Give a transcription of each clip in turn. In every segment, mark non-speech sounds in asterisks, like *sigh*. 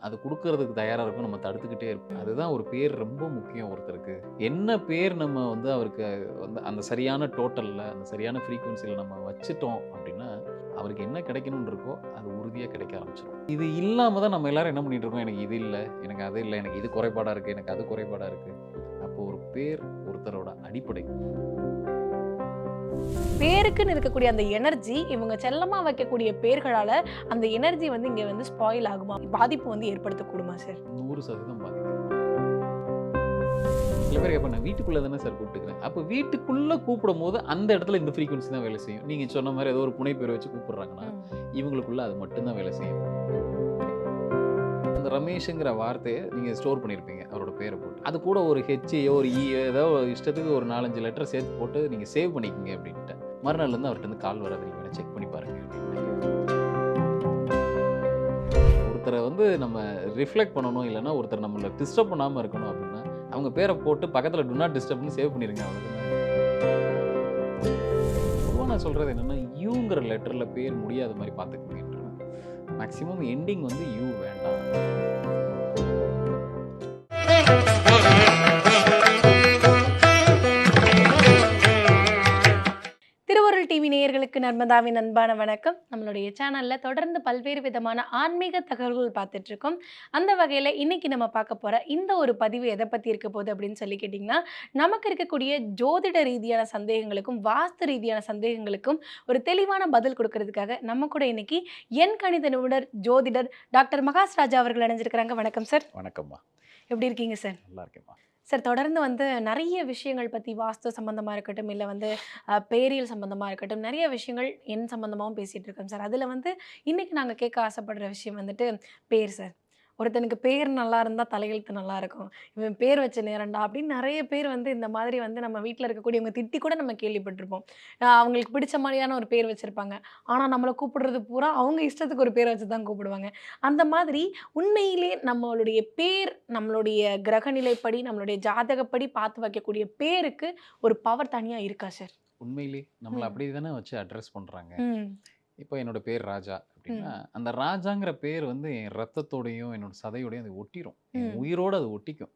அது கொடுக்கறதுக்கு தயாராக இருக்கும் நம்ம தடுத்துக்கிட்டே இருப்போம். அதுதான் ஒரு பேர் ரொம்ப முக்கியம் ஒருத்தருக்கு. என்ன பேர் நம்ம வந்து அவருக்கு வந்து அந்த சரியான டோட்டலில் அந்த சரியான ஃப்ரீக்குவன்சியில் நம்ம வச்சுட்டோம் அப்படின்னா அவருக்கு என்ன கிடைக்கணும்னு இருக்கோ அது உறுதியாக கிடைக்க ஆரம்பிச்சிடும் இது இல்லாமல் தான் நம்ம எல்லாரும் என்ன பண்ணிட்டு இருக்கோம்? எனக்கு இது இல்லை எனக்கு அது இல்லை எனக்கு இது குறைபாடாக இருக்குது எனக்கு அது குறைபாடாக இருக்குது அப்போது ஒரு பேர் ஒருத்தரோட அடிப்படை. பேருக்குன்னு இருக்கக்கூடிய அந்த எனர்ஜி இவங்க செல்லமா வைக்கக்கூடிய பேர்களால அந்த எனர்ஜி வந்து இங்க வந்து ஸ்பாயில் ஆகுமா? பாதிப்பு வந்து ஏற்படுத்தக்கூடுமா சார் நூறு சதவீதம் பாதிக்கும் சில பேர் கேட்பாங்க வீட்டுக்குள்ளே தானே சார் கூப்பிட்டுக்கிறேன். அப்போ வீட்டுக்குள்ளே கூப்பிடும் போது அந்த இடத்துல இந்த ஃப்ரீக்வன்சி தான் வேலை செய்யும். நீங்கள் சொன்ன மாதிரி ஏதோ ஒரு புனை பேர் வச்சு கூப்பிடுறாங்கன்னா இவங்களுக்குள்ள அது மட்டும்தான் வேலை செய்யும். அந்த ரமேஷுங்கிற வார்த்தையை நீங்கள் ஸ்டோர் பண்ணியிருப்பீங்க அவரோட பேரை போட்டு. அது கூட ஒரு ஹெச்ஏயோ ஒரு e இ ஏதோ ஒரு இஷ்டத்துக்கு ஒரு நாலஞ்சு லெட்டர் சேர்த்து போட்டு நீங்கள் சேவ் பண்ணிக்கோங்க அப்படின்ட்டு மறுநாள்லேருந்து அவர்கிட்ட இருந்து கால் வராது நீங்கள் செக் பண்ணி பாருங்க ஒருத்தரை வந்து நம்ம ரிஃப்ளெக்ட் பண்ணணும் இல்லைன்னா ஒருத்தர் நம்மளை டிஸ்டர்ப் பண்ணாமல் இருக்கணும் அப்படின்னா அவங்க பேரை போட்டு பக்கத்தில் டு நாட் டிஸ்டர்ப்னு சேவ் பண்ணிடுங்க அவ்வளோதான் பொதுவாக நான் சொல்கிறது என்னென்னா யூங்கிற லெட்டரில் பேர் முடியாத மாதிரி பார்த்துக்கோங்க. மேக்ஸிமம் எண்டிங் வந்து யூ வேண்டாம். நர்மதாவின் அன்பான வணக்கம். நம்மளுடைய சேனல்ல தொடர்ந்து பல்வேறு விதமான ஆன்மீக தகவல்கள் பார்த்துட்டு இருக்கோம் அந்த வகையில இன்னைக்கு நம்ம பார்க்க போற இந்த ஒரு பதிவு எதை பத்தி இருக்க போகுது அப்படின்னு சொல்லி கேட்டிங்கன்னா நமக்கு இருக்கக்கூடிய ஜோதிட ரீதியான சந்தேகங்களுக்கும் வாஸ்து ரீதியான சந்தேகங்களுக்கும் ஒரு தெளிவான பதில் கொடுக்கறதுக்காக நம்ம கூட இன்னைக்கு என் கணித நிபுணர் ஜோதிடர் டாக்டர் மகாஸ் ராஜா அவர்கள் இணைஞ்சிருக்கிறாங்க. வணக்கம் சார். வணக்கம்மா. எப்படி இருக்கீங்க சார்? நல்லா இருக்கேம்மா. சார் தொடர்ந்து வந்து நிறைய விஷயங்கள் பற்றி வாஸ்து சம்மந்தமாக இருக்கட்டும் இல்லை வந்து பேரியல் சம்மந்தமாக இருக்கட்டும் நிறைய விஷயங்கள் என் சம்மந்தமாகவும் பேசிகிட்டு இருக்கோம் சார். அதில் வந்து இன்றைக்கி நாங்கள் கேட்க ஆசைப்படுற விஷயம் வந்துட்டு பேர் சார். ஒருத்தனுக்கு பேர் நல்லா இருந்தால் தலையெழுத்து நல்லா இருக்கும். இவன் பேர் வச்ச நேரம்டா அப்படின்னு நிறைய பேர் வந்து இந்த மாதிரி வந்து நம்ம வீட்டில் இருக்கக்கூடியவங்க திட்டி கூட நம்ம கேள்விப்பட்டிருப்போம். அவங்களுக்கு பிடிச்ச மாதிரியான ஒரு பேர் வச்சுருப்பாங்க. ஆனால் நம்மளை கூப்பிடுறது பூரா அவங்க இஷ்டத்துக்கு ஒரு பேர் வச்சு தான் கூப்பிடுவாங்க. அந்த மாதிரி உண்மையிலே நம்மளுடைய பேர் நம்மளுடைய கிரகநிலைப்படி நம்மளுடைய ஜாதகப்படி பார்த்து வைக்கக்கூடிய பேருக்கு ஒரு பவர் தனியாக இருக்கா சார் உண்மையிலே நம்மளை. அப்படி தானே வச்சு அட்ரஸ் பண்ணுறாங்க இப்போ என்னோட பேர் ராஜா அப்படின்னா அந்த ராஜாங்கிற பேர் வந்து என் ரத்தத்தோடையும் என்னோட சதையோடையும் அது ஒட்டிரும். என். உயிரோட அது ஒட்டிக்கும்.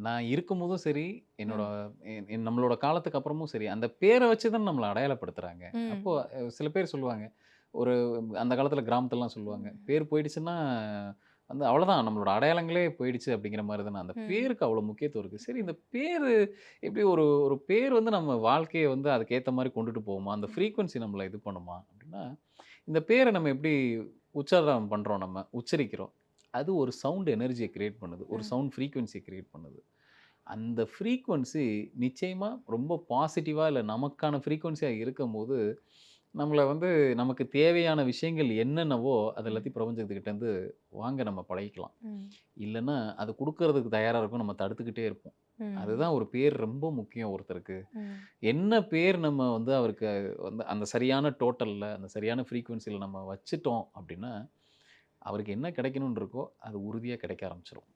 நான் இருக்கும்போதும் சரி என்னோட என்- என் நம்மளோட காலத்துக்கு அப்புறமும் சரி அந்த பேரை வச்சு தான் நம்மளை அடையாளப்படுத்துறாங்க. ம். அப்போ அஹ், சில பேர் சொல்லுவாங்க ஒரு அந்த காலத்துல கிராமத்துலலாம் சொல்லுவாங்க பேர் போயிடுச்சுன்னா வந்து அவ்வளவுதான் நம்மளோட அடையாளங்களே போயிடுச்சு அப்படிங்கிற மாதிரி தானே. அந்த. பேருக்கு அவ்வளோ முக்கியத்துவம் இருக்குது சரி இந்த பேர் எப்படி ஒரு ஒரு பேர் வந்து நம்ம வாழ்க்கையை வந்து அதுக்கேற்ற மாதிரி கொண்டுட்டு போகுமா? அந்த ஃப்ரீக்குவன்சி நம்மளை இது பண்ணுமா? அப்படின்னா இந்த பேரை நம்ம எப்படி உச்சாரணம் பண்ணுறோம் நம்ம உச்சரிக்கிறோம் அது ஒரு சவுண்ட் எனர்ஜியை கிரியேட் பண்ணுது ஒரு. சவுண்ட் ஃப்ரீக்குவன்சியை கிரியேட் பண்ணுது அந்த ஃப்ரீக்குவன்சி நிச்சயமாக ரொம்ப பாசிட்டிவாக இல்லை நமக்கான ஃப்ரீக்குவன்சியாக இருக்கும் போது நம்மளை வந்து நமக்கு தேவையான விஷயங்கள் என்னென்னவோ அது எல்லாத்தையும் பிரபஞ்சத்துக்கிட்டேருந்து வாங்க நம்ம பழகிக்கலாம். இல்லைன்னா அது கொடுக்கறதுக்கு தயாராக இருக்கும் நம்ம தடுத்துக்கிட்டே இருப்போம். அதுதான் ஒரு பேர் ரொம்ப முக்கியம் ஒருத்தருக்கு. என்ன பேர் நம்ம வந்து அவருக்கு வந்து அந்த சரியான டோட்டலில் அந்த சரியான ஃப்ரீக்குவன்சியில் நம்ம வச்சுட்டோம் அப்படின்னா அவருக்கு என்ன கிடைக்கணும்னு இருக்கோ அது உறுதியாக கிடைக்க ஆரம்பிச்சிடும்.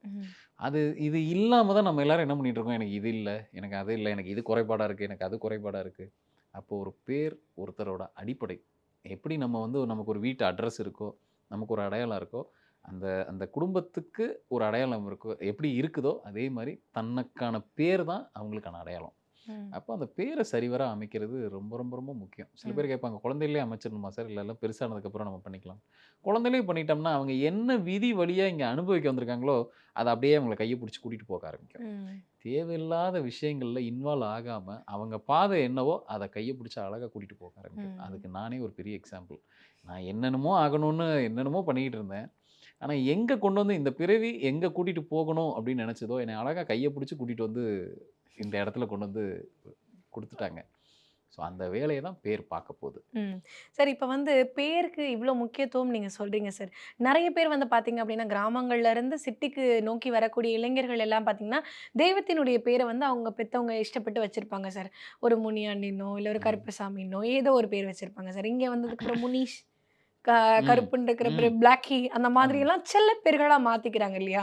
அது இது இல்லாமல் தான் நம்ம எல்லாரும் என்ன பண்ணிட்டு இருக்கோம்? எனக்கு இது இல்லை எனக்கு அது இல்லை எனக்கு இது குறைபாடாக இருக்குது எனக்கு அது குறைபாடாக இருக்குது அப்போ ஒரு பேர் ஒருத்தரோட அடிப்படை. எப்படி நம்ம வந்து நமக்கு ஒரு வீட்டு அட்ரஸ் இருக்கோ நமக்கு ஒரு அடையாளம் இருக்கோ அந்த அந்த குடும்பத்துக்கு ஒரு அடையாளம் இருக்கோ எப்படி இருக்குதோ அதே மாதிரி தனக்கான பேர் தான் அவங்களுக்கான அடையாளம். அப்போ அந்த பேரை சரிவர அமைக்கிறது ரொம்ப ரொம்ப ரொம்ப முக்கியம். சில பேர் கேட்பாங்க குழந்தையிலே அமைச்சிடணுமா சார்? இல்லை எல்லாம் பெருசானதுக்கப்புறம் நம்ம பண்ணிக்கலாம். குழந்தையிலே பண்ணிட்டோம்னா அவங்க என்ன விதி வழியாக இங்கே அனுபவிக்க வந்திருக்காங்களோ அதை அப்படியே அவங்கள கையை பிடிச்சி கூட்டிகிட்டு போக ஆரம்பிக்கும். தேவையில்லாத விஷயங்களில் இன்வால்வ் ஆகாமல் அவங்க பாதை என்னவோ அதை கையை பிடிச்சி அழகாக கூட்டிகிட்டு போக ஆரம்பிக்கும். அதுக்கு நானே ஒரு பெரிய எக்ஸாம்பிள் நான் என்னென்னமோ ஆகணும்னு என்னென்னமோ பண்ணிக்கிட்டு இருந்தேன். ஆனால் எங்கே கொண்டு வந்து இந்த பிறவி எங்கே கூட்டிகிட்டு போகணும் அப்படின்னு நினச்சதோ என்னை அழகாக கையை பிடிச்சி கூட்டிகிட்டு வந்து இந்த இடத்துல கொண்டு வந்து கொடுத்துட்டாங்க ஸோ அந்த வேலையை தான் பேர் பார்க்க போகுது. சார் இப்போ வந்து பேருக்கு இவ்வளோ முக்கியத்துவம் நீங்கள் சொல்கிறீங்க சார் நிறைய பேர் வந்து பார்த்தீங்க அப்படின்னா கிராமங்கள்ல இருந்து சிட்டிக்கு நோக்கி வரக்கூடிய இளைஞர்கள் எல்லாம் பார்த்தீங்கன்னா தெய்வத்தினுடைய பேரை வந்து அவங்க பெற்றவங்க இஷ்டப்பட்டு வச்சுருப்பாங்க சார் ஒரு முனியாண்டினோ இல்லை ஒரு ம். கருப்பசாமினோ ஏதோ ஒரு பேர் வச்சுருப்பாங்க சார் இங்கே வந்ததுக்கப்புறம் முனீஷ். கருப்புன்னு இருக்கிற பேரு. பிளாக்கி அந்த மாதிரி. எல்லாம் செல்ல பேர்களா மாத்திக்கிறாங்க இல்லையா?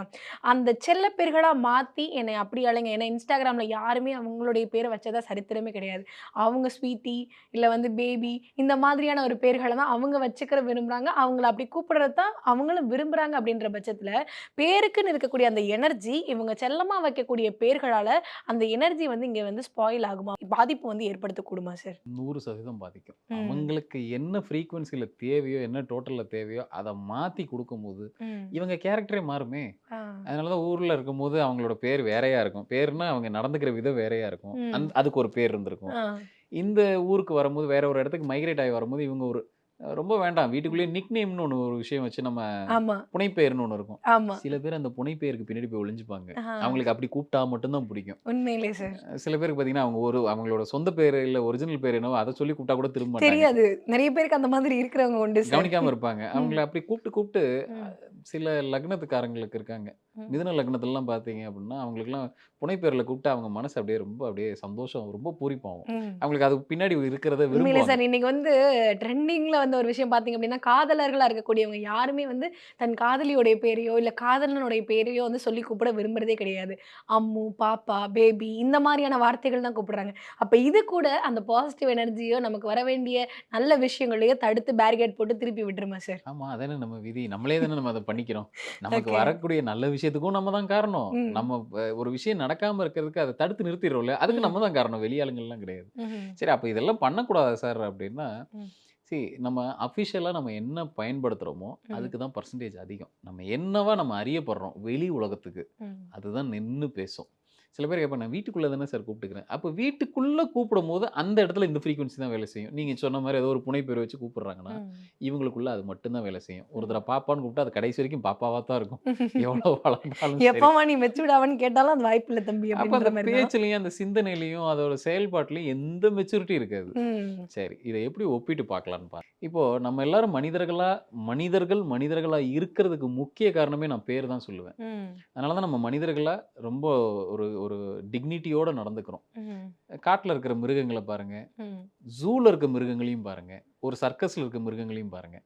அந்த செல்ல பேர்களா மாத்தி என்னை அப்படி அழைங்க. ஏன்னா Instagramல யாருமே அவங்களுடைய பேர வச்சதா சரித்திரமே கிடையாது. அவங்க ஸ்வீட்டி, இல்ல வந்து பேபி இந்த மாதிரியான ஒரு பேர்கள தான் அவங்க வச்சுக்கிற விரும்புறாங்க. அவங்கள அப்படி கூப்பிடுறது தான் அவங்களும் விரும்புறாங்க அப்படின்ற பட்சத்துல, பேருக்குன்னு இருக்கக்கூடிய அந்த எனர்ஜி இவங்க செல்லமா வைக்கக்கூடிய பேர்களால அந்த எனர்ஜி வந்து இங்க வந்து ஸ்பாயில் ஆகுமா? பாதிப்பு வந்து ஏற்படுத்தக்கூடுமா சார்? 100% பாதிக்கும். ம். அவங்களுக்கு என்ன ஃப்ரீக்வென்சில தேவையோ, என்ன டோட்டல்ல தேவையோ, அத மாத்தி குடுக்கும்போது. இவங்க கேரக்டரே மாறுமே! அதனால தான் ஊர்ல இருக்கும்போது அவங்களோட பேர் வேறையா இருக்கும். பேருனா அவங்க நடந்துக்கிற விதம் வேறையா இருக்கும். அந் அதுக்கு ஒரு பேர் இருந்திருக்கும். இந்த ஊருக்கு வரும்போது, வேற ஒரு இடத்துக்கு மைக்ரேட் ஆகி வரும்போது, இவங்க ஒரு ரொம்ப வேண்டாம். வீட்டுக்குள்ளேயே நிக் நேம்னு ஒண்ணு ஒரு விஷயம் வச்சு நம்ம ஆமா, புனைப்பெயர்ன்னு ஒண்ணு இருக்கும். ஆமா. சில பேர் அந்த புனைப்பெயருக்கு பின்னாடி போய் ஒளிஞ்சுப்பாங்க. அவங்களுக்கு அப்படி கூப்பிட்டா மட்டும் தான் பிடிக்கும். உண்மையிலே சார். சில பேருக்கு பார்த்தீங்கன்னா, அவங்க ஒரு அவங்களோட சொந்த பேரு, இல்ல ஒரிஜினல் பேர் என்னவோ, அத சொல்லி கூப்பிட்டா கூட திரும்ப. தெரியாது. நெறைய பேருக்கு அந்த மாதிரி இருக்கிறவங்க உண்டு. கவனிக்காம இருப்பாங்க. அவங்கள அப்படி கூப்பிட்டு கூப்பிட்டு சில லக்னத்துக்காரங்களுக்கு இருக்காங்க. மிதுன லக்னத்துலலாம் பார்த்தீங்க அப்படின்னா, அவங்களுக்கெல்லாம் புனைப்பெயர்ல கூப்பிட்டா அவங்க மனசு அப்படியே ரொம்ப அப்படியே சந்தோஷம், ரொம்ப பூரிப்பாகும். அவங்களுக்கு அது பின்னாடி இருக்கிறத விரும்புவாங்க. சார் இன்னைக்கு வந்து ட்ரெண்டிங்ல வந்து ஒரு விஷயம் பார்த்தீங்க அப்படின்னா, காதலர்களா இருக்கக்கூடியவங்க யாருமே வந்து தன் காதலியோடைய பேரையோ, இல்ல காதலனுடைய பேரையோ வந்து சொல்லி கூப்பிட விரும்புறதே கிடையாது. அம்மு, பாப்பா, பேபி இந்த மாரியான வார்த்தைகள் தான் கூப்பிடுறாங்க. அப்ப இது கூட அந்த பாசிட்டிவ் எனர்ஜியோ, நமக்கு வர வேண்டிய நல்ல விஷயங்களையோ தடுத்து பேரிகேட் போட்டு திருப்பி விட்டுருமா சார்? ஆமா. அதானே நம்ம விதி. நம்மளே தானே நம்ம அத பண்ணிக்கிறோம். நமக்கு. வரக்கூடிய நல்ல விஷயத்துக்கும் நம்ம தான் காரணம். நம்ம ஒரு விஷயம் நடக்காம இருக்கிறதுக்கு அத தடுத்து நிறுத்திடுறோம்ல, அதுக்கு. நம்ம தான் காரணம். வெளி ஆளுங்கள்லாம் கிடையாது. சரி அப்ப இதெல்லாம் பண்ணக்கூடாதா சார் அப்படின்னா, ம். சி நம்ம அஃபிஷியலா நம்ம என்ன பயன்படுத்துறோமோ, ம். அதுக்கு தான் பெர்சன்டேஜ் அதிகம். நம்ம என்னவா நம்ம அறியப்படுறோம் வெளி உலகத்துக்கு. அதுதான் நின்னு பேசும். சில பேர் கேட்பாங்க, "நான் வீட்டுக்குள்ள தானே சார் கூப்பிட்டுக்கிறேன்." அப்ப வீட்டுக்குள்ள கூப்பிடும்போது அந்த இடத்துல இந்த ஃப்ரீக்வென்சி தான் வேலை செய்யும். நீங்க சொன்ன மாரி ஏதோ ஒரு புனைப்பெயர் வச்சு கூப்பிடுறாங்கன்னா. இவங்களுக்குள்ள அது மட்டும் தான் வேலை செய்யும். ம். ஒருத்தர பாப்பான்னு கூப்பிட்டா அது கடைசி வரைக்கும் பாப்பாவா தான் இருக்கும். *laughs* எவ்வளோ வளர்ந்தாலும் சரி. எப்பமா நீ மெச்சூர்ட் ஆவன்னு கேட்டாலும் அது வாய்ப்பு இல்ல தம்பி அப்ப அந்த. பேச்சுலயும், அந்த சிந்தனையிலயும், அதோட செயல்பாட்டிலயும் எந்த மெச்சூரிட்டி இருக்காது. சரி, இத எப்படி ஒப்பிட்டு பார்க்கலான்னு பாருங்க. இப்போ நம்ம எல்லாரும் மனிதர்களா மனிதர்கள் மனிதர்களா இருக்கிறதுக்கு முக்கிய காரணமே நான் பேர் தான் சொல்லுவேன். அதனால தான் நம்ம மனிதர்களா ரொம்ப ஒரு ஒரு டிக்னிட்டியோட நடந்துக்கிறோம். காட்டுல இருக்கிற மிருகங்கள பாருங்க. ம். ஜூல இருக்க மிருகங்களையும் பாருங்க. ஒரு சர்க்கஸ்ல இருக்க மிருகங்களையும் பாருங்க.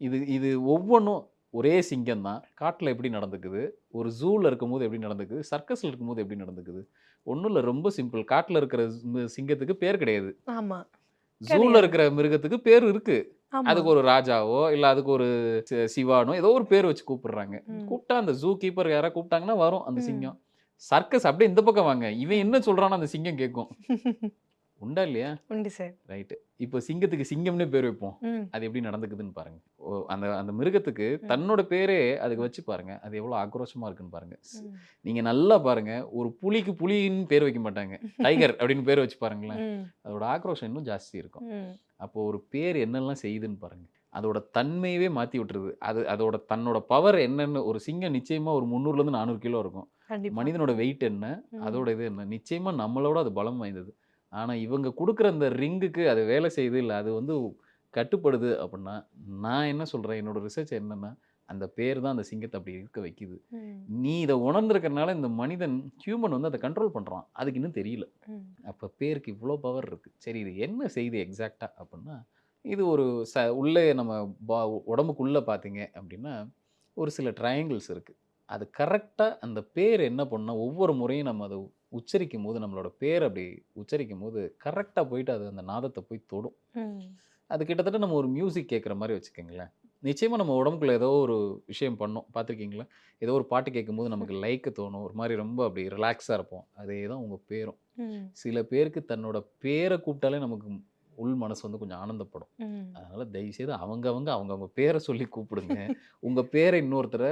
இது இது ஒவ்வொன்னும் ஒரே சிங்கம் தான். காட்டுல எப்படி நடந்துக்குது? ஒரு ஜூல இருக்கும்போது எப்படி நடந்துக்குது? சர்க்கஸ்ல இருக்கும்போது எப்படி நடந்துக்குது? ஒண்ணும் இல்ல ரொம்ப சிம்பிள். காட்டுல இருக்கிற சிங்கத்துக்கு பேர் கிடையாது. ஆமா. ஜூல கிடையாது. இருக்கிற மிருகத்துக்கு பேர் இருக்கு. அதுக்கு ஒரு ராஜாவோ, இல்ல அதுக்கு ஒரு சிவானோ ஏதோ ஒரு பேர் வச்சு கூப்பிடுறாங்க. கூப்பிட்டா அந்த ஜூ கீப்பர் யாரா கூப்பிட்டாங்கன்னா வரும் அந்த. சிங்கம். சர்க்கஸ் அப்படியே இந்த பக்கம் வாங்க. இவன் என்ன சொல்றானோ அந்த சிங்கம் கேட்கும். *laughs* உண்டா இல்லையா? உண்டு சார். ரைட். இப்போ சிங்கத்துக்கு சிங்கம்னே பேர் வைப்போம். அது எப்படி நடந்துக்குதுன்னு பாருங்க. அந்த அந்த மிருகத்துக்கு. தன்னோட பேரே அதுக்கு வச்சு பாருங்க. அது எவ்வளோ ஆக்ரோஷமா இருக்குன்னு பாருங்க. நீங்க நல்லா பாருங்க. ஒரு புலிக்கு புலின்னு பேர் வைக்க மாட்டாங்க. டைகர் அப்படின்னு பேர் வச்சு பாருங்களேன். அதோட ஆக்ரோஷம் இன்னும் ஜாஸ்தி இருக்கும். அப்போ ஒரு பேர் என்னெல்லாம் செய்யுதுன்னு பாருங்க. அதோட தன்மையவே மாத்தி விட்டுருது. அது அதோட தன்னோட பவர் என்னன்னு ஒரு சிங்கம் நிச்சயமா ஒரு 300லேருந்து 400 கிலோ இருக்கும். மனிதனோட வெயிட் என்ன? அதோட இது என்ன? நிச்சயமா நம்மளோட அது பலம் வாய்ந்தது. ஆனா இவங்க குடுக்குற அந்த ரிங்குக்கு அது வேலை செய்யுது, இல்ல அது வந்து கட்டுப்படுது அப்படின்னா, நான் என்ன சொல்றேன்? என்னோட ரிசர்ச் என்னன்னா, அந்த பேர் தான் அந்த சிங்கத்த அப்படி இருக்க வைக்குது. நீ இத உணர்ந்திருக்கிறனால இந்த மனிதன் ஹியூமன் வந்து அத கண்ட்ரோல் பண்றான். அதுக்கு இன்னும் தெரியல. அப்ப பேருக்கு இவ்ளோ பவர் இருக்கு. சரி இது என்ன செய்யுது எக்ஸாக்ட்டா அப்படின்னா, இது ஒரு ச உள்ளே நம்ம பா உடம்புக்குள்ள பார்த்தீங்க அப்படின்னா, ஒரு சில ட்ரையாங்கிள்ஸ் இருக்கு. அது கரெக்ட்டா அந்த பேர் என்ன பண்ணும்னா, ஒவ்வொரு முறையும் நம்ம அத உச்சரிக்கும்போது, நம்மளோட பேர் அப்படி உச்சரிக்கும்போது, கரெக்ட்டா போயிட்டு அது அந்த நாதத்த போய் தொடும். அது கிட்டத்தட்ட நம்ம ஒரு மியூசிக் கேட்குற மாரி வச்சுக்கங்களேன். நிச்சயமா நம்ம உடம்புக்குள்ள ஏதோ ஒரு விஷயம் பண்ணும். பார்த்துருக்கீங்களா? ஏதோ ஒரு பாட்டு கேட்கும்போது நமக்கு லைக் தோணும். ஒரு மாரி ரொம்ப அப்படி ரிலாக்ஸா இருப்போம். அதே தான் உங்க பேரும். சில பேருக்கு தன்னோட பேர கூப்பிட்டாலே நமக்கு உள் மனசு வந்து கொஞ்சம் ஆனந்தப்படும். அதனால தயவுசெய்து அவங்கவங்க அவங்கவங்க பேர சொல்லி கூப்பிடுங்க. உங்க பேர இன்னொருத்தர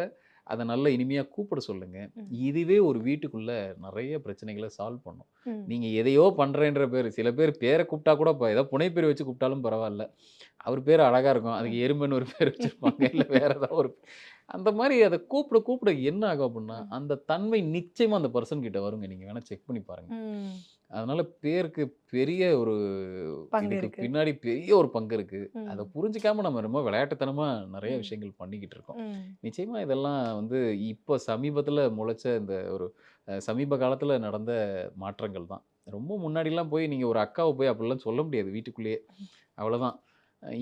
அத நல்ல இனிமையா கூப்பிட சொல்லுங்க. இதுவே ஒரு வீட்டுக்குள்ள நெறைய பிரச்சனைகள சால்வ் பண்ணும். ம். நீங்க எதையோ பண்றேன்ற பேரு சில பேர் பேர கூப்பிட்டா கூட ப ஏதோ புனைப்பேர் வச்சு கூப்பிட்டாலும் பரவால்ல. அவர் பேரு அழகா இருக்கும். அதுக்கு எருமைன்னு ஒரு பேர் வச்சிருப்பாங்க. இல்ல வேற ஏதாவது ஒரு அந்த மாரி அத கூப்பிட கூப்பிட என்ன ஆகும் அப்படின்னா. அந்த தன்மை நிச்சயமா அந்த பெர்சன் கிட்ட வருங்க. நீங்க வேணா செக் பண்ணி பாருங்க. அதனால பேருக்கு பெரிய ஒரு இதுக்கு. பின்னாடி பெரிய ஒரு பங்கு இருக்கு. அத. புரிஞ்சுக்காம நம்ம ரொம்ப விளையாட்டுத்தனமா நெறைய. விஷயங்கள் பண்ணிக்கிட்டு இருக்கோம். நிச்சயமா இதெல்லாம் வந்து இப்ப சமீபத்தில முளைச்ச இந்த ஒரு சமீப காலத்தில நடந்த மாற்றங்கள் தான். ரொம்ப முன்னாடிலாம் போய் நீங்க ஒரு அக்காவ போய் அப்படிலாம் சொல்ல முடியாது வீட்டுக்குள்ளேயே. அவ்வளோதான்.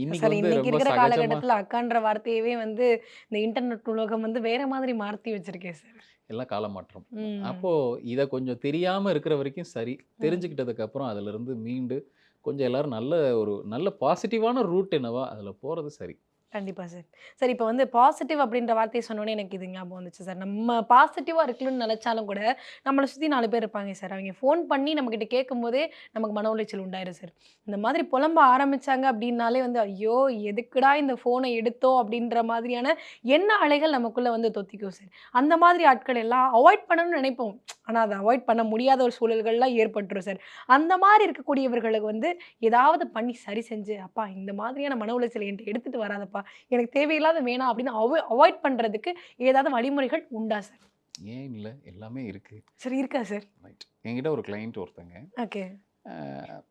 இன்னைக்கு இருக்கிற காலகட்டத்துல அக்கான்ற வார்த்தையவே வந்து இந்த இன்டர்நெட் உலகம் வந்து வேற மாதிரி மாத்தி வச்சிருக்கேன் சார் எல்லாம் காலமாற்றம். ம். அப்போ இதை கொஞ்சம் தெரியாம இருக்கிற வரைக்கும் சரி. தெரிஞ்சுக்கிட்டதுக்கு அப்புறம் அதுல இருந்து மீண்டு கொஞ்சம் எல்லாரும் நல்ல ஒரு நல்ல பாசிட்டிவான ரூட் என்னவா அதுல போறது சரி. கண்டிப்பாக சார். சார் இப்போ வந்து பாசிட்டிவ் அப்படின்ற வார்த்தையை சொன்னோன்னே எனக்கு இது ஞாபகம் வந்துச்சு சார். நம்ம பாசிட்டிவாக இருக்கணும்னு நினச்சாலும் கூட நம்மளை சுற்றி நாலு பேர் இருப்பாங்க சார். அவங்க ஃபோன் பண்ணி நம்மக்கிட்ட கேட்கும்போதே நமக்கு மன உளைச்சல் உண்டாயிரும் சார். இந்த மாதிரி புலம்ப ஆரம்பிச்சாங்க அப்படின்னாலே வந்து ஐயோ எதுக்குடா இந்த ஃபோனை எடுத்தோம் அப்படின்ற மாதிரியான என்ன அலைகள் நமக்குள்ளே வந்து தொத்திக்கும் சார். அந்த மாதிரி ஆட்கள் எல்லாம் அவாய்ட் பண்ணணும்னு நினைப்போம். ஆனால் அதை அவாய்ட் பண்ண முடியாத ஒரு சூழல்கள்லாம் ஏற்பட்டுரும் சார். அந்த மாதிரி இருக்கக்கூடியவர்களுக்கு வந்து ஏதாவது பண்ணி சரி செஞ்சு அப்பா இந்த மாதிரியான மன உளைச்சல் என்கிட்ட எடுத்துகிட்டு வராதப்பா. எனக்கு தேவையில்லாத வேணாம் அப்படின்னு அவ அவாய்ட் பண்ணுறதுக்கு ஏதாவது வழிமுறைகள் உண்டா சார் ஏன் இல்ல எல்லாமே இருக்கு. சரி இருக்கா சார் ரைட் என்கிட்ட ஒரு கிளைண்ட் ஒருத்தங்க. ஓகே.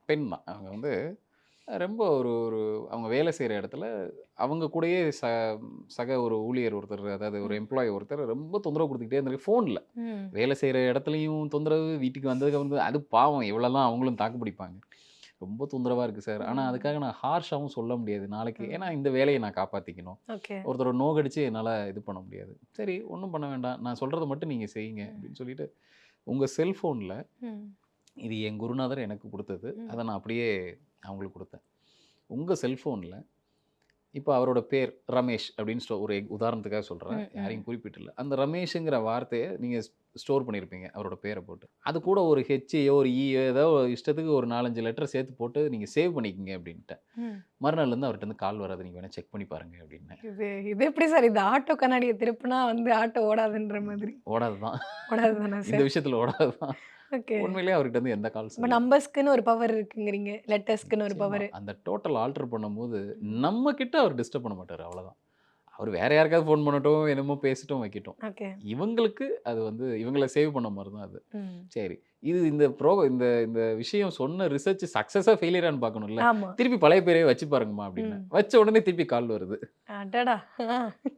பெண் தான். அவங்க வந்து ரொம்ப ஒரு ஒரு அவங்க வேலை செய்கிற இடத்துல அவங்க கூடயே ச சக ஒரு ஊழியர் ஒருத்தர் அதாவது ஒரு எம்ப்ளாயி ஒருத்தர் ரொம்ப தொந்தரவு கொடுத்துக்கிட்டே இருந்தாரு ஃபோனில் வேலை செய்கிற இடத்துலையும் தொந்தரவு வீட்டுக்கு வந்ததுக்கு வந்து அது பாவம் எவ்வளோலாம் அவங்களும் தாக்கு பிடிப்பாங்க. ரொம்ப தொந்தரவாக இருக்குது சார். ஆனால். அதுக்காக நான் ஹார்ஷாகவும் சொல்ல முடியாது நாளைக்கு. ஏன்னா இந்த வேலையை நான் காப்பாற்றிக்கணும் ஒருத்தர் நோகடிச்சு என்னால் இது பண்ண முடியாது. சரி ஒன்றும் பண்ண வேண்டாம். நான் சொல்கிறத மட்டும் நீங்கள் செய்யுங்க. அப்படின்னு சொல்லிட்டு உங்கள் செல்ஃபோனில் இது என் குருநாதர் எனக்கு கொடுத்தது. அதை நான் அப்படியே அவங்களுக்கு கொடுத்தேன். உங்கள் செல்ஃபோனில் இப்போ அவரோட பேர் ரமேஷ் அப்படின்னு ஒரு உதாரணத்துக்காக சொல்கிறேன். யாரையும் குறிப்பிட்டில்ல. அந்த ரமேஷுங்கிற வார்த்தையை நீங்கள் ஸ்டோர் பண்ணியிருப்பீங்க அவரோட பேரை போட்டு. அது கூட ஒரு ஹெச்ஏயோ ஒரு ஈயோ ஏதோ ஒரு இஷ்டத்துக்கு ஒரு நாலஞ்சு லெட்டர் சேர்த்து போட்டு நீங்கள் சேவ் பண்ணிக்கங்க அப்படின்ட்டேன் ம். மறுநாள்லேருந்து அவர்கிட்ட இருந்து கால் வராது நீங்கள் வேணால் செக் பண்ணி பாருங்க அப்படின்னு. இது இது எப்படி சார்? இந்த ஆட்டோ கண்ணாடியை திருப்பினா வந்து ஆட்டோ ஓடாதுன்ற மாதிரி. ஓடாது தான். ஓடாது தானே *laughs* இந்த விஷயத்தில் ஓடாது தான். ஓகே. உண்மையிலேயே அவர்கிட்ட இருந்து எந்த கால்ஸ் இப்போ நம்பர்ஸ்க்குன்னு ஒரு பவர் இருக்குங்கிறீங்க லெட்டர்ஸ்க்குன்னு ஒரு பவர். அந்த டோட்டல் ஆல்டர் பண்ணும்போது நம்ம கிட்ட அவர் டிஸ்டர்ப் பண்ண மாட்டார் அவ்வளவுதான். அவர் வேற யாருக்காவது ஃபோன் பண்ணட்டும் என்னமோ பேசிட்டும் வைக்கட்டும். இவங்களுக்கு அது வந்து இவங்கள சேவ் பண்ண மாதிரி தான் அது. சரி. இது இந்த ப்ரோ இந்த இந்த விஷயம் சொன்ன ரிசர்ச் சக்ஸஸாக ஃபெயிலியரான்னு பார்க்கணும்ல? திருப்பி பழைய பேரே வச்சு பாருங்கம்மா அப்படின்னு. வச்ச உடனே திருப்பி கால் வருது.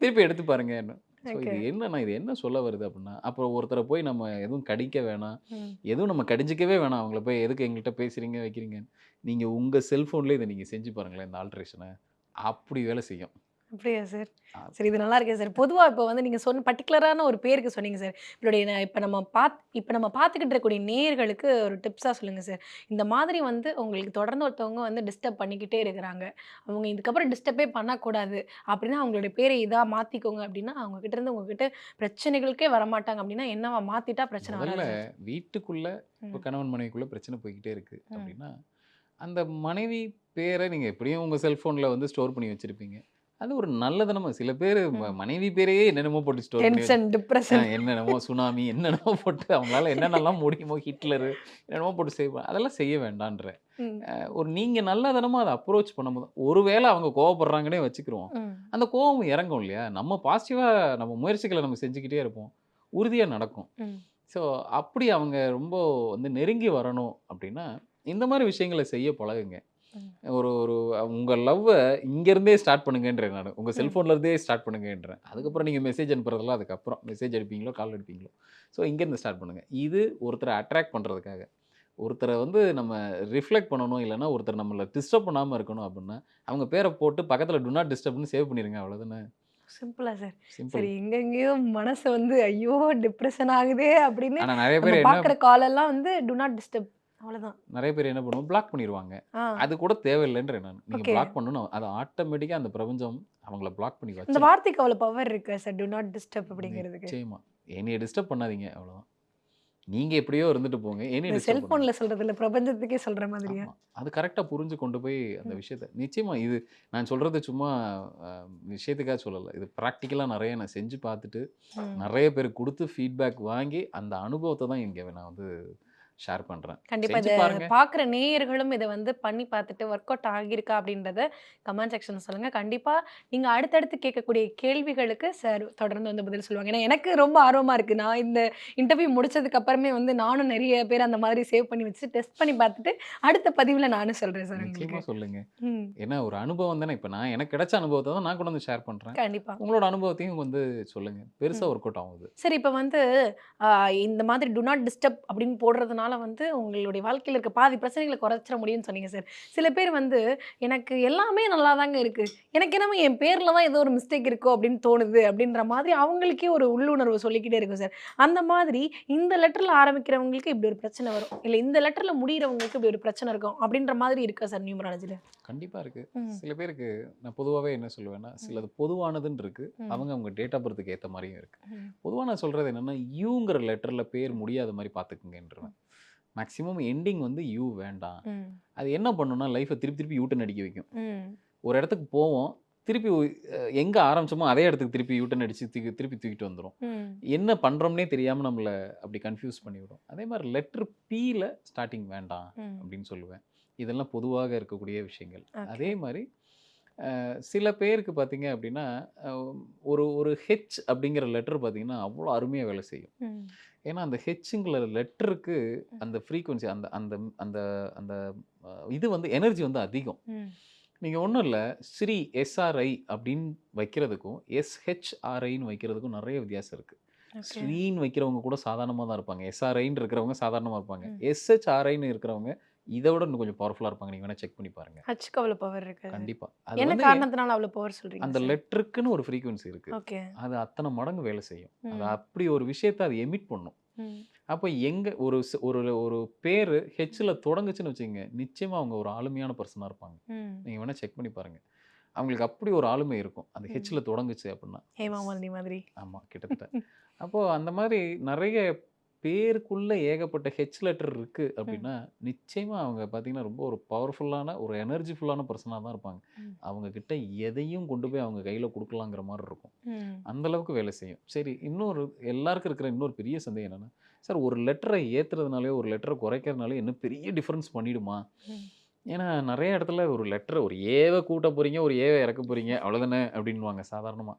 திருப்பி எடுத்து பாருங்க ஸோ ஓகே இது என்னன்னா இது என்ன சொல்ல வருது அப்படின்னா அப்புறம் ஒருத்தரை போய் நம்ம எதுவும் கடிக்க வேணாம். எதுவும் நம்ம கடிஞ்சிக்கவே வேணாம். அவங்கள போய் எதுக்கு எங்கள்கிட்ட பேசுறீங்க வைக்கிறீங்க நீங்க உங்க செல்ஃபோன்லேயே இதை நீங்க செஞ்சு பாருங்களேன் இந்த ஆல்ட்ரேஷனை அப்படி வேலை செய்யும். அப்படியா சார். சரி இது நல்லா இருக்கே சார். பொதுவாக இப்போ வந்து நீங்கள் சொன்ன பர்டிகுலரான ஒரு பேருக்கு சொன்னீங்க சார். இப்பளுடைய இப்போ நம்ம பாத் இப்போ நம்ம பார்த்துக்கிட்டு இருக்கக்கூடிய நேயர்களுக்கு ஒரு டிப்ஸாக சொல்லுங்கள் சார். இந்த மாதிரி வந்து உங்களுக்கு தொடர்ந்து ஒருத்தவங்க வந்து டிஸ்டர்ப் பண்ணிக்கிட்டே இருக்கிறாங்க. அவங்க இதுக்கப்புறம் டிஸ்டர்பே பண்ணக்கூடாது. அப்படின்னா அவங்களுடைய பேரை இதாக மாற்றிக்கோங்க அப்படின்னா அவங்க கிட்ட இருந்து உங்ககிட்ட பிரச்சனைகளுக்கே வரமாட்டாங்க. அப்படின்னா என்னவா மாற்றிட்டா பிரச்சனை சார். வீட்டுக்குள்ள இப்போ. கணவன் மனைவிக்குள்ள பிரச்சனை போய்கிட்டே இருக்கு ம். அப்படின்னா அந்த மனைவி பேரை நீங்க எப்படியும் உங்க செல்போன்ல வந்து ஸ்டோர் பண்ணி வச்சிருப்பீங்க. அது ஒரு நல்லதனமா சில பேர். மனைவி பேரையே என்னென்னமோ போட்டு ஸ்டோர் என்னென்னமோ சுனாமி என்னென்னமோ போட்டு அவங்களால என்னென்னலாம் முடியுமோ ஹிட்லரு என்னென்னமோ போட்டு செய்ய அதெல்லாம் செய்ய வேண்டான்ற. ஒரு நீங்க நல்லதனமா அதை அப்ரோச் பண்ணும்போது ஒருவேளை அவங்க கோவப்படுறாங்கன்னே வச்சுக்கிறோம் அந்த கோவம் இறங்கும் இல்லையா? நம்ம பாசிட்டிவா நம்ம முயற்சிகளை நம்ம செஞ்சுக்கிட்டே இருப்போம். உறுதியா நடக்கும். ஸோ அப்படி அவங்க ரொம்ப வந்து நெருங்கி வரணும் அப்படின்னா இந்த மாதிரி விஷயங்களை செய்ய பழகுங்க. ஒரு ஒரு உங்க லவ்வை இங்கேருந்தே ஸ்டார்ட் பண்ணுங்கன்றேன் நான். உங்க ம். செல்ஃபோன்ல இருந்தே ஸ்டார்ட் பண்ணுங்கன்றேன். அதுக்கப்புறம் நீங்க மெசேஜ் அனுப்புறதெல்லாம் அதுக்கப்புறம். மெசேஜ் அனுப்பிங்களோ கால் அனுப்பிங்களோ ஸோ இங்கேருந்து ஸ்டார்ட் பண்ணுங்க. இது ஒருத்தரை அட்ராக்ட் பண்றதுக்காக. ஒருத்தரை வந்து நம்ம ரிஃப்ளெக்ட் பண்ணணும் இல்லைன்னா ஒருத்தர் நம்மளை டிஸ்டர்ப் பண்ணாமல் இருக்கணும் அப்படின்னா அவங்க பேரை போட்டு பக்கத்தில் டு நாட் டிஸ்டர்ப்னு சேவ் பண்ணிடுங்க அவ்வளோதானே சிம்பிளா சார் சரி எங்கெங்கேயோ மனசு வந்து ஐயோ டிப்ரெஷன் ஆகுதே அப்படின்னு நிறைய பேர் என்ன பார்க்குற கால் எல்லாம் வந்து டு நாட் டிஸ்டர்ப் அவ்வளவுதான். நிறைய பேர் என்ன பண்ணுவோம் பிளாக் பண்ணிடுவாங்க அது கூட தேவையில்லைன்ற நான். நீங்கள். பிளாக் பண்ணணும். அது ஆட்டோமேட்டிக்காக அந்த பிரபஞ்சம் அவங்கள பிளாக் பண்ணி இந்த வச்சு வார்த்தைக்கு அவ்வளவு பவர் இருக்கு சார் டு நாட் டிஸ்டர்ப் அப்படிங்கிறதுக்கு. நிச்சயமா. என்னைய டிஸ்டர்ப் பண்ணாதீங்க அவ்வளவுதான். நீங்க எப்படியோ இருந்துட்டு போங்க. என்னைய இந்த செல்போன்ல சொல்றது இல்ல பிரபஞ்சத்துக்கே சொல்ற மாதிரியா? அது கரெக்டாக புரிஞ்சு கொண்டு போய் அந்த. விஷயத்த. நிச்சயமா இது நான் சொல்றது சும்மா விஷயத்துக்காக சொல்லலை. இது ப்ராக்டிக்கலாக நிறைய நான் செஞ்சு பார்த்துட்டு. நிறைய பேர் கொடுத்து ஃபீட்பேக் வாங்கி அந்த அனுபவத்தை தான் இங்கே நான் வந்து ஷேர் பண்றேன். கண்டிப்பா செஞ்சு இதை பாருங்க. பாக்குற நேயர்களும் இதை வந்து பண்ணி பார்த்துட்டு ஒர்க் அவுட் ஆகியிருக்கா அப்படின்றத கமெண்ட் செக்ஷன் சொல்லுங்க. கண்டிப்பா நீங்க அடுத்தடுத்து கேட்கக்கூடிய கேள்விகளுக்கு சார் தொடர்ந்து வந்து பதில் சொல்லுவாங்க. ஏன்னா எனக்கு ரொம்ப ஆர்வமா இருக்கு. நான் இந்த இன்டர்வியூ முடிச்சதுக்கு அப்புறமே வந்து நானும் நிறைய பேர் அந்த மாதிரி சேவ் பண்ணி வச்சு டெஸ்ட் பண்ணி பார்த்துட்டு அடுத்த பதிவுல நானும் சொல்றேன் சார் உங்களுக்கு. சொல்லுங்க. ம். ஏன்னா ஒரு அனுபவம் தானே. இப்போ நான் எனக்கு கிடைச்ச அனுபவத்தை தான் நான் கொண்டு வந்து ஷேர் பண்றேன். கண்டிப்பா. உங்களோட அனுபவத்தையும் வந்து சொல்லுங்க. பெருசா ம். ஒர்க் அவுட் ஆகுது. சரி இப்போ வந்து இந்த மாதிரி டு நாட் டிஸ்டர்ப் அப்படின்னு போடுறதுனால மாற்றத்தினால வந்து உங்களுடைய வாழ்க்கையில இருக்க பாதி பிரச்சனைகளை குறைச்சிட முடியும்னு சொன்னீங்க சார் சில பேர் வந்து எனக்கு எல்லாமே நல்லா தாங்க இருக்கு. எனக்கு என்னமோ என் பேர்ல தான் ஏதோ ஒரு மிஸ்டேக் இருக்கோ அப்படின்னு தோணுது. அப்படின்ற மாதிரி அவங்களுக்கே ஒரு உள்ளுணர்வு சொல்லிக்கிட்டே இருக்கும் சார் அந்த மாதிரி இந்த லெட்டர்ல ஆரம்பிக்கிறவங்களுக்கு இப்படி ஒரு பிரச்சனை வரும். இல்லை இந்த லெட்டர்ல முடிகிறவங்களுக்கு இப்படி ஒரு பிரச்சனை இருக்கும் அப்படின்ற மாதிரி இருக்கா சார் நியூமராலஜில? கண்டிப்பா இருக்கு. ம். சில பேருக்கு நான் பொதுவாகவே என்ன சொல்லுவேன்னா சிலது பொதுவானதுன்னு இருக்கு. ம். அவங்க அவங்க டேட் ஆஃப் பர்த்துக்கு ஏற்ற மாதிரியும் இருக்கு. ம். பொதுவாக நான் சொல்றது என்னன்னா யூங்கிற லெட்டர்ல பேர் முடியாத மாதிரி பார்த்துக்குங்கன்றேன் மேக்ஸிமம் எண்டிங் வந்து யூ வேண்டாம். அது என்ன பண்ணுன்னா லைஃப்பை திருப்பி திருப்பி யூட்டன் அடிக்க வைக்கும். ஒரு இடத்துக்கு போவோம் திருப்பி எங்க ஆரம்பிச்சோமோ அதே இடத்துக்கு திருப்பி யூட்டன் அடிச்சு தூக்கி- திருப்பி தூக்கிட்டு வந்துடும். என்ன பண்றோம்னே தெரியாம நம்மள அப்படி கன்ஃபியூஸ் பண்ணிவிடும் அதே மாதிரி லெட்டர் பியில் ஸ்டார்டிங் வேண்டாம். அப்படின்னு சொல்லுவேன் இதெல்லாம் பொதுவாக இருக்கக்கூடிய விஷயங்கள். அதே மாதிரி சில பேருக்கு பார்த்தீங்க அப்படின்னா ஒரு ஒரு ஹெச் அப்படிங்கிற லெட்டர் பார்த்தீங்கன்னா அவ்வளோ அருமையாக வேலை செய்யும். ஏன்னா அந்த ஹெச்ங்கிற லெட்டருக்கு அந்த ஃப்ரீக்குவன்சி அந்த அந்த அந்த அந்த இது வந்து எனர்ஜி வந்து அதிகம். நீங்கள் ஒன்றும் இல்லை ஸ்ரீ எஸ்ஆர்ஐ அப்படின்னு வைக்கிறதுக்கும் எஸ்ஹெச்ஆர்ஐன்னு வைக்கிறதுக்கும் நிறைய வித்தியாசம் இருக்குது. ஸ்ரீன்னு வைக்கிறவங்க கூட சாதாரணமாக தான் இருப்பாங்க எஸ்ஆர்ஐன்னு இருக்கிறவங்க சாதாரணமாக இருப்பாங்க. எஸ்ஹெச்ஆர்ஐன்னு இருக்கிறவங்க இதை விட இன்னும் கொஞ்சம் பவர்ஃபுல்லாக இருப்பாங்க. நீங்கள் வேணால் செக் பண்ணி பாருங்க. ஹச்சுக்கு அவ்வளவு பவர் இருக்கு. கண்டிப்பாக அது என்ன காரணத்தினால அவ்வளவு பவர் சொல்றீங்க அந்த லெட்டருக்குன்னு ஒரு ஃப்ரீக்குவன்சி இருக்குது ஓகே அது அத்தனை மடங்கு வேலை செய்யும். அது. அப்படி ஒரு விஷயத்தை அது எமிட் பண்ணும். அப்போ எங்க ஒரு ஒரு ஒரு பேர் ஹெச்சில் தொடங்குச்சுன்னு வச்சுங்க நிச்சயமாக அவங்க ஒரு ஆளுமையான பர்சனாக இருப்பாங்க. நீங்கள் வேணால் செக் பண்ணி பாருங்க. அவங்களுக்கு அப்படி ஒரு ஆளுமை இருக்கும். அந்த. ஹெச்சில் தொடங்குச்சு அப்படின்னா. ஹேமாமாலினி மாதிரி. ஆமாம் கிட்டத்தட்ட. அப்போது அந்த மாதிரி நிறைய பேருக்குள்ள ஏகப்பட்ட ஹெச் லெட்டர் இருக்கு அப்படின்னா நிச்சயமா அவங்க பார்த்தீங்கன்னா ரொம்ப ஒரு பவர்ஃபுல்லான ஒரு எனர்ஜிஃபுல்லான பர்சனாக தான் இருப்பாங்க. ம். அவங்க கிட்ட எதையும் கொண்டு போய் அவங்க கையில் கொடுக்கலாங்கிற மாதிரி இருக்கும். ம். அந்த அளவுக்கு வேலை செய்யும். சரி இன்னொரு எல்லாருக்கும் இருக்கிற இன்னொரு பெரிய சந்தேகம் என்னன்னா சார் ஒரு லெட்டரை ஏற்றுறதுனாலே ஒரு லெட்டரை குறைக்கிறதுனாலே என்ன பெரிய டிஃப்ரென்ஸ் பண்ணிடுமா? ம். ஏன்னா நிறைய இடத்துல ஒரு லெட்டர் ஒரு ஏவை கூட்ட போறீங்க ஒரு ஏவை இறக்க போறீங்க அவ்வளோதானே அப்படின்வாங்க சாதாரணமாக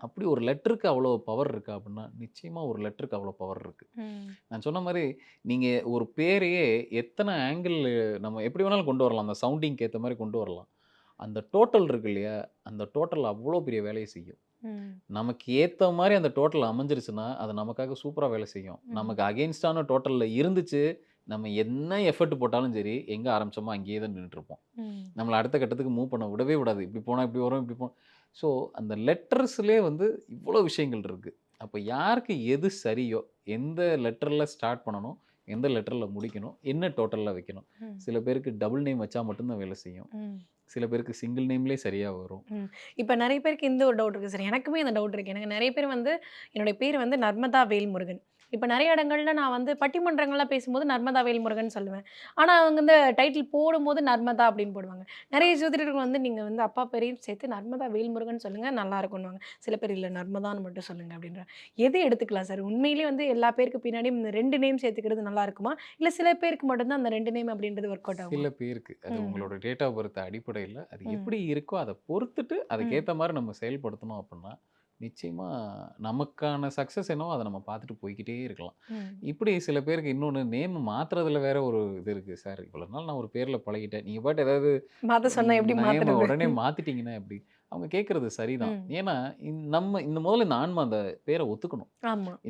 அப்படி ஒரு லெட்டருக்கு அவ்வளோ பவர் இருக்கா அப்படின்னா நிச்சயமாக ஒரு லெட்டருக்கு அவ்வளோ பவர் இருக்கு ம். நான் சொன்ன மாதிரி நீங்கள் ஒரு பேரையே எத்தனை ஆங்கிள் நம்ம எப்படி வேணாலும் கொண்டு வரலாம் அந்த சவுண்டிங்க்கு ஏற்ற மாதிரி கொண்டு வரலாம் அந்த டோட்டல் இருக்கு இல்லையா அந்த டோட்டல் அவ்வளோ பெரிய வேலையை செய்யும். நமக்கு ஏற்ற மாதிரி அந்த டோட்டல் அமைஞ்சிருச்சுன்னா அது நமக்காக சூப்பராக வேலை செய்யும். நமக்கு அகெயின்ஸ்டான டோட்டலில் இருந்துச்சு நம்ம என்ன எஃபர்ட் போட்டாலும் சரி எங்கே ஆரம்பிச்சோமோ அங்கேயே தான் நின்றுருப்போம் ம். நம்மளை அடுத்த கட்டத்துக்கு மூவ் பண்ண விடவே விடாது இப்படி போனால் இப்படி வரும் இப்படி போனோம் ஸோ அந்த லெட்டர்ஸ்லேயே வந்து இவ்வளோ விஷயங்கள் இருக்குது அப்போ யாருக்கு எது சரியோ எந்த லெட்டரில் ஸ்டார்ட் பண்ணணும் எந்த லெட்டரில் முடிக்கணும் என்ன டோட்டலில் வைக்கணும். சில பேருக்கு டபுள் நேம் வச்சா மட்டும்தான் வேலை செய்யும். சில பேருக்கு சிங்கிள் நேம்லேயே சரியாக வரும். இப்போ நிறைய பேருக்கு இந்த ஒரு டவுட் இருக்குது சார். எனக்குமே இந்த டவுட் இருக்குது எனக்கு நிறைய பேர் வந்து என்னுடைய பேர் வந்து நர்மதா வேல்முருகன். இப்போ நிறைய இடங்கள்ல நான் வந்து பட்டிமன்றங்கள்லாம் பேசும்போது நர்மதா வேல்முருகன் சொல்லுவேன். ஆனால் அவங்க இந்த டைட்டில் போடும்போது நர்மதா அப்படின்னு போடுவாங்க. நிறைய ஜோதிடர்கள் வந்து நீங்கள் வந்து அப்பா பேரையும் சேர்த்து நர்மதா வேல்முருகன் சொல்லுங்கள் நல்லா இருக்கும்னுவாங்க. சில பேர் இல்லை நர்மதான்னு மட்டும் சொல்லுங்கள் அப்படின்ற. எதை எடுத்துக்கலாம் சார்? உண்மையிலேயே வந்து எல்லா பேருக்கு பின்னாடியும் இந்த ரெண்டு நேம் சேர்த்துக்கிறது நல்லா இருக்குமா? இல்லை சில பேருக்கு மட்டும்தான் அந்த ரெண்டு நேம் அப்படின்றது ஒர்க் அவுட் சில ஆகும் பேருக்கு. அது. உங்களோட டேட் ஆஃப் பர்த் அடிப்படையில் அது. எப்படி இருக்கோ அதை பொறுத்துட்டு அதுக்கேற்ற மாதிரி நம்ம செயல்படுத்தணும் அப்படின்னா நிச்சயமாக நமக்கான சக்ஸஸ் என்னவோ அதை நம்ம பார்த்துட்டு போய்க்கிட்டே இருக்கலாம். இப்படி சில பேருக்கு இன்னொன்று நேம் மாத்துறதுல வேற ஒரு இது இருக்கு சார். இவ்வளோ நாள் நான் ஒரு பேரில் பழகிட்டேன். நீங்கள் பாட்டு ஏதாவது மாற்ற எப்படி மாற்றுறது உடனே மாத்திட்டீங்கன்னா எப்படி? அவங்க கேட்கறது சரிதான். ஏன்னா நம்ம இந்த முதல்ல இந்த ஆன்மா அந்த பேரை ஒத்துக்கணும்.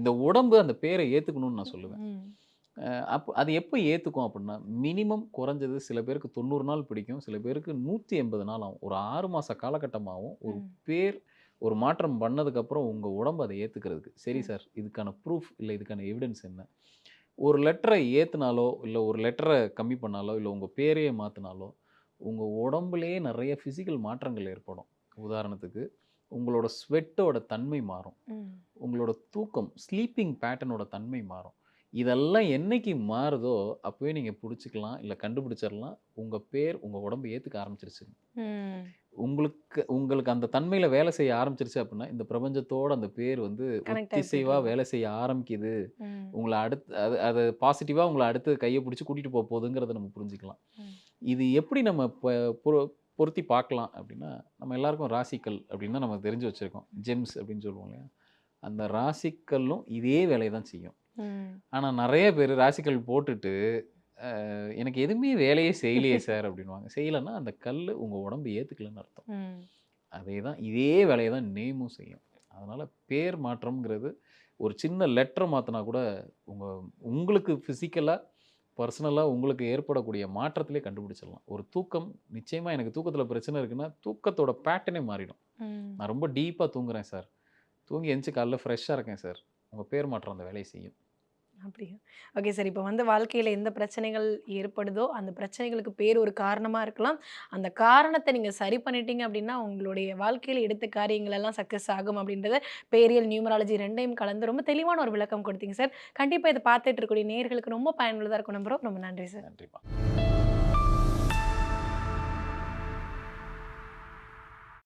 இந்த உடம்பு அந்த பேரை ஏற்றுக்கணும்னு நான் சொல்லுவேன். அப்போ அது எப்போ ஏற்றுக்கும் அப்படின்னா மினிமம் குறைஞ்சது சில பேருக்கு தொண்ணூறு நாள் பிடிக்கும். சில பேருக்கு நூற்றி எண்பது நாள் ஆகும். ஒரு ஆறு மாத காலகட்டமாகவும் ஒரு. பேர் ஒரு மாற்றம் பண்ணதுக்கப்புறம் உங்கள் உடம்பு அதை ஏற்றுக்கிறதுக்கு சரி. சார் இதுக்கான ப்ரூஃப் இல்லை இதுக்கான எவிடன்ஸ் என்ன? ஒரு லெட்டரை ஏற்றுனாலோ இல்லை ஒரு லெட்டரை கம்மி பண்ணாலோ இல்லை உங்கள் பேரையே மாற்றினாலோ உங்கள் உடம்புலேயே நிறைய ஃபிசிக்கல் மாற்றங்கள் ஏற்படும். உதாரணத்துக்கு உங்களோட ஸ்வெட்டோட தன்மை மாறும். உங்களோட தூக்கம் ஸ்லீப்பிங் பேட்டர்னோட தன்மை மாறும். இதெல்லாம் என்னைக்கு மாறுதோ அப்போவே நீங்கள் பிடிச்சிக்கலாம் இல்லை கண்டுபிடிச்சிடலாம் உங்கள் பேர் உங்கள் உடம்பு ஏற்றுக்க ஆரம்பிச்சிருச்சு. உங்களுக்கு உங்களுக்கு அந்த தன்மையில் வேலை செய்ய ஆரம்பிச்சிருச்சு அப்படின்னா இந்த பிரபஞ்சத்தோட அந்த பேர் வந்து ஆயிட்டு வேலை செய்ய ஆரம்பிக்குது. உங்களை அடுத்து அது அது பாசிட்டிவாக உங்களை அடுத்து கையை பிடிச்சி கூட்டிகிட்டு போக போகுதுங்கிறத நம்ம புரிஞ்சுக்கலாம். இது எப்படி நம்ம பொருத்தி பார்க்கலாம் அப்படின்னா நம்ம எல்லாருக்கும் ராசிக்கல் அப்படின்னு தான் நம்ம தெரிஞ்சு வச்சுருக்கோம் ஜெம்ஸ் அப்படின்னு சொல்லுவோம் இல்லையா அந்த ராசிக்கல்லும் இதே வேலையை தான் செய்யும். ஆனால் நிறைய பேர் ராசிக்கல் போட்டுட்டு எனக்கு எதுவுமே வேலையே செய்யலையே சார் அப்படின்வாங்க செய்யலைன்னா அந்த கல் உங்கள் உடம்பு ஏற்றுக்கலன்னு அர்த்தம். அதே தான் இதே வேலையை தான் நேமும் செய்யும். அதனால் பேர் மாற்றம்ங்கிறது ஒரு சின்ன லெட்டர் மாற்றினா கூட உங்கள் உங்களுக்கு ஃபிசிக்கலாக பர்சனலாக உங்களுக்கு ஏற்படக்கூடிய மாற்றத்திலே கண்டுபிடிச்சிடலாம். ஒரு தூக்கம் நிச்சயமாக எனக்கு தூக்கத்தில் பிரச்சனை இருக்குன்னா தூக்கத்தோட பேட்டர்னே மாறிடும். நான் ரொம்ப டீப்பாக தூங்குறேன் சார். தூங்கி எந்திச்சு காலைல ஃப்ரெஷ்ஷாக இருக்கேன் சார். உங்கள் பேர் மாற்றம் அந்த வேலையை செய்யும். அப்படியா? Okay sir. இப்போ வந்து வாழ்க்கையில் எந்த பிரச்சனைகள் ஏற்படுதோ அந்த பிரச்சனைகளுக்கு பேர் ஒரு காரணமாக இருக்கலாம். அந்த காரணத்தை நீங்கள் சரி பண்ணிட்டீங்க அப்படின்னா உங்களுடைய வாழ்க்கையில் எடுத்த காரியங்கள் எல்லாம் சக்ஸஸ் ஆகும் அப்படின்றத பேரியல் நியூமராலஜி ரெண்டையும் கலந்து ரொம்ப தெளிவான ஒரு விளக்கம் கொடுத்தீங்க சார். கண்டிப்பாக இதை பார்த்துட்டு இருக்கக்கூடிய நேர்களுக்கு ரொம்ப பயனுள்ளதாக இருக்கும். நம்புறோம். ரொம்ப நன்றி சார். நன்றிப்பா